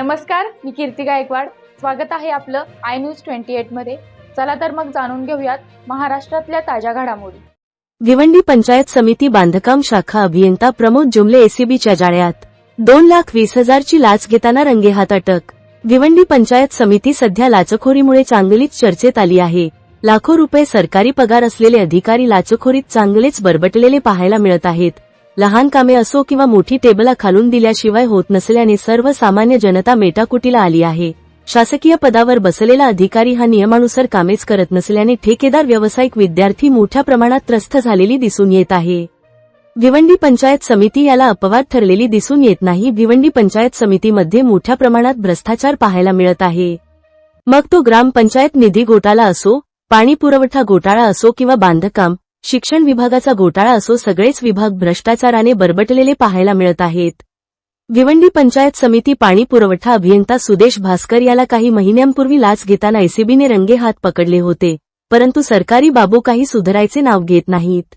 नमस्कार मी कीर्ती गायकवाड. स्वागत आहे आपलं आय न्यूज ट्वेंटी एटमध्ये. चला तर मग जाणून घेऊयात महाराष्ट्रातल्या ताज्या घडामोडी. भिवंडी पंचायत समिती बांधकाम शाखा अभियंता प्रमोद जुमले एसीबीच्या जाळ्यात. दोन लाख वीस हजारची लाच घेताना रंगेहात अटक. भिवंडी पंचायत समिती सध्या लाचखोरीमुळे चांगलीच चर्चेत आली आहे. लाखो रुपये सरकारी पगार असलेले अधिकारी लाचखोरीत चांगलेच बरबटलेले पाहायला मिळत आहेत. लहान कामे असो किंवा मोठी टेबला खालून दिल्याशिवाय होत नसल्याने सर्वसामान्य जनता मेटाकुटीला आली आहे. शासकीय पदावर बसलेला अधिकारी हा नियमानुसार कामेच करत नसल्याने ठेकेदार व्यावसायिक विद्यार्थी मोठ्या प्रमाणात त्रस्त झालेली दिसून येत आहे. भिवंडी पंचायत समिती याला अपवाद ठरलेली दिसून येत नाही. भिवंडी पंचायत समितीमध्ये मोठ्या प्रमाणात भ्रष्टाचार पाहायला मिळत आहे. मग तो ग्रामपंचायत निधी घोटाळा असो पाणी पुरवठा घोटाळा असो किंवा बांधकाम शिक्षण विभागाचा घोटाळा असो सगळेच विभाग भ्रष्टाचाराने बरबटलेले पाहायला मिळत आहेत. भिवंडी पंचायत समिती पाणी पुरवठा अभियंता सुदेश भास्कर याला काही महिन्यांपूर्वी लाच घेताना एसीबीने रंगे हात पकडले होते परंतु सरकारी बाबू काही सुधारायचे नाव घेत नाहीत.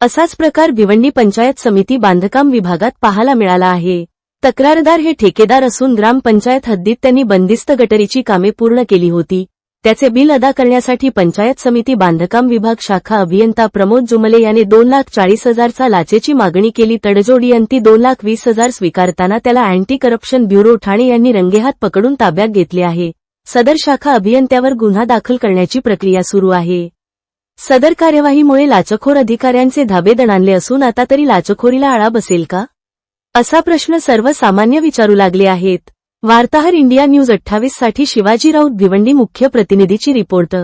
असाच प्रकार भिवंडी पंचायत समिती बांधकाम विभागात पाहायला मिळाला आहे. तक्रारदार हे ठेकेदार असून ग्रामपंचायत हद्दीत त्यांनी बंदिस्त गटरीची कामे पूर्ण केली होती त्याचे बिल अदा करण्यासाठी पंचायत समिती बांधकाम विभाग शाखा अभियंता प्रमोद जुमले याने दोन लाख चाळीस हजारचा लाचेची मागणी केली. तडजोडीअंती दोन लाख वीस हजार स्वीकारताना त्याला अँटी करप्शन ब्युरो ठाणे यांनी रंगेहात पकडून ताब्यात घेतले आहे. सदर शाखा अभियंत्यावर गुन्हा दाखल करण्याची प्रक्रिया सुरू आहे. सदर कार्यवाहीमुळे लाचखोर अधिकाऱ्यांचे धाबे दणाणले असून आता तरी लाचखोरीला आळा बसेल का? असा प्रश्न सर्वसामान्य विचारू लागले आहेत. वार्ताहर इंडिया न्यूज अठ्ठावीससाठी शिवाजी राऊत भिवंडी मुख्य प्रतिनिधीची रिपोर्ट.